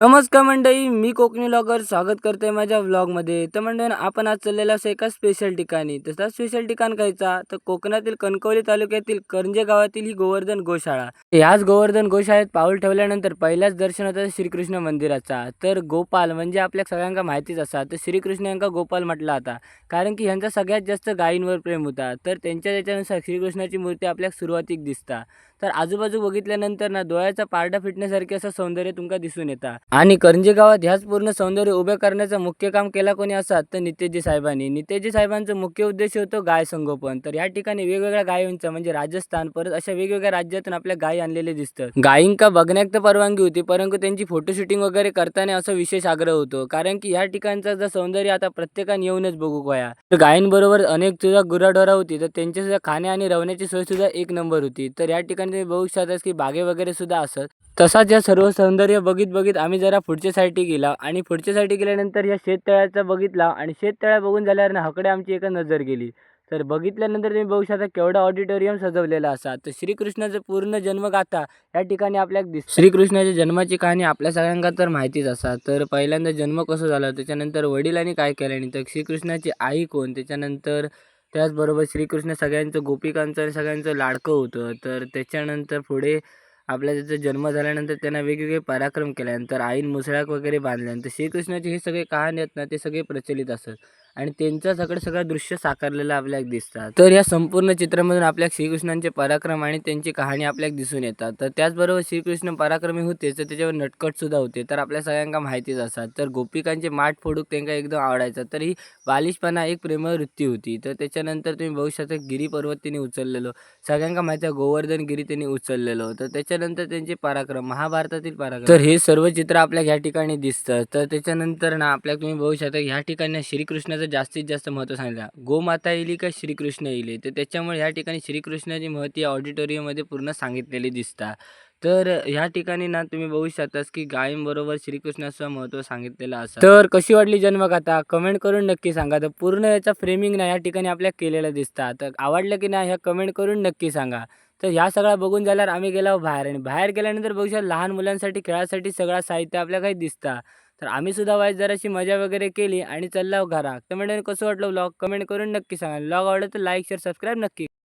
नमस्कार मंडळी मी कोकणी लॉगर स्वागत करते माझ्या व्लॉगमध्ये. तर मंडळी आपण आज चाललेलो असं एका स्पेशल ठिकाणी. तसा स्पेशल ठिकाण कायचा तर कोकणातील कणकवली तालुक्यातील करंजे गावातील ही गोवर्धन गोशाळा. ह्याच गोवर्धन गोशाळेत पाऊल ठेवल्यानंतर पहिल्याच दर्शन होतं श्रीकृष्ण मंदिराचा. तर गोपाल म्हणजे आपल्या सगळ्यांना माहितीच असा तर श्रीकृष्ण यांका गोपाल म्हटला होता कारण की ह्यांचा सगळ्यात जास्त गायींवर प्रेम होता. तर त्यांच्या त्याच्यानुसार श्रीकृष्णाची मूर्ती आपल्या सुरुवातीक दिसता. तर आजूबाजू बघितल्यानंतर ना डोळ्याचा पारडा फिटण्यासारखे असं सौंदर्य तुमका दिसून येता. आणि करंजे गावात ह्याच पूर्ण सौंदर्य उभे करण्याचं मुख्य काम केला कोणी असतात तर नितेशजी साहेबांनी. नितेशजी साहेबांचं मुख्य उद्देश होतो गाय संगोपन. तर या ठिकाणी वेगवेगळ्या गायींचं म्हणजे राजस्थान परत अशा वेगवेगळ्या राज्यातून आपल्या गायी आणलेले दिसतात. गायींका बघण्यात तर परवानगी होती परंतु त्यांची फोटो शूटिंग वगैरे करताना असा विशेष आग्रह होतो. कारण की ह्या ठिकाणचं जर सौंदर्य आता प्रत्येकाने येऊनच बघू गोया तर गायींबरोबर अनेक सुद्धा गुराढोरा होती तर त्यांची सुद्धा खाणे आणि रवण्याची सोय सुद्धा एक नंबर होती. तर या ठिकाणी तुम्ही बघू शकता की बागे वगैरे सुद्धा असत. तसाच या सर्व सौंदर्य बघित बघित आम्ही जरा पुढच्या साईटी गेला आणि पुढच्या साईटी गेल्यानंतर या शेततळ्याचा बघितला आणि शेततळ्या बघून झाल्यावर ना हकडे आमची एक नजर गेली. तर बघितल्यानंतर तुम्ही बघू शकता केवढा ऑडिटोरियम सजवलेला असा. तर श्रीकृष्णाचं पूर्ण जन्मगाथा या ठिकाणी आपल्याला दिस श्रीकृष्णाच्या जन्माची कहाणी आपल्या सगळ्यांना तर माहितीच असा. तर पहिल्यांदा जन्म कसं झाला त्याच्यानंतर वडिलांनी काय केलं आणि तर श्रीकृष्णाची आई कोण त्याच्यानंतर त्याचबरोबर श्रीकृष्ण सगळ्यांचं गोपिकांचं आणि सगळ्यांचं लाडकं होतं. तर त्याच्यानंतर पुढे आपल्या त्याचा जन्म झाल्यानंतर त्यांना वेगवेगळे पराक्रम केल्यानंतर आईन मुसळाक वगैरे बांधल्यानंतर श्रीकृष्णाची हे सगळे कहाणी आहेत ना ते सगळे प्रचलित असत आणि त्यांचं सगळं सगळं दृश्य साकारलेलं आपल्याला दिसतात. तर या संपूर्ण चित्रामधून आपल्या श्रीकृष्णांचे पराक्रम आणि त्यांची कहाणी आपल्याला दिसून येतात. तर त्याचबरोबर श्रीकृष्ण पराक्रमी होते तर त्याच्यावर नटकट सुद्धा होते. तर आपल्या सगळ्यांना माहितीच असतात. तर गोपिकांचे माठ फोडूक त्यांना एकदम आवडायचं. तर ही बालिशपणा एक प्रेमळ वृत्ती होती. तर त्याच्यानंतर तुम्ही भविष्यात गिरी पर्वत त्यांनी उचललेलो. सगळ्यांना माहिती आहे गोवर्धन गिरी त्यांनी उचललेलो. तर त्याच्यानंतर त्यांचे पराक्रम महाभारतातील पराक्रम. तर हे सर्व चित्र आपल्या ह्या ठिकाणी दिसतं तर त्याच्यानंतर ना आपल्या तुम्ही भविष्यात ह्या ठिकाणी श्रीकृष्णाचं जास्तीत जास्त महत्त्व सांगितलं. गोमाता येईल का श्रीकृष्ण येईल? तर त्याच्यामुळे ह्या ठिकाणी श्रीकृष्णाची महती या ऑडिटोरियममध्ये पूर्ण सांगितलेली दिसतात तर ह्या ठिकाणी ना तुम्ही बघू शकतास की गायींबरोबर श्रीकृष्णाचं महत्त्व सांगितलेलं असं तर कशी वाटली जन्मकथा? कमेंट करून नक्की सांगा. तर पूर्ण याचा फ्रेमिंग ना या ठिकाणी आपल्या केलेलं दिसतात तर आवडलं की नाही ह्या कमेंट करून नक्की सांगा. तर ह्या सगळ्या बघून झाल्यावर आम्ही गेलो बाहेर. आणि बाहेर गेल्यानंतर बघू शकता लहान मुलांसाठी खेळासाठी सगळं साहित्य आपल्या काही दिसतं. तर आम्ही सुद्धा वाईट जराशी मजा वगैरे केली आणि चाललो हो घरा. तर म्हणजे कसं वाटलं व्लॉग कमेंट करून नक्की सांगा. व्लॉग आवडलं तर लाईक शेअर सबस्क्राईब नक्की.